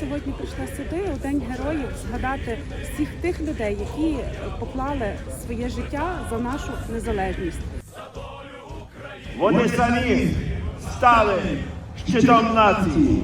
сьогодні прийшла сюди у День героїв згадати всіх тих людей, які поклали своє життя за нашу незалежність. Вони самі стали щитом нації.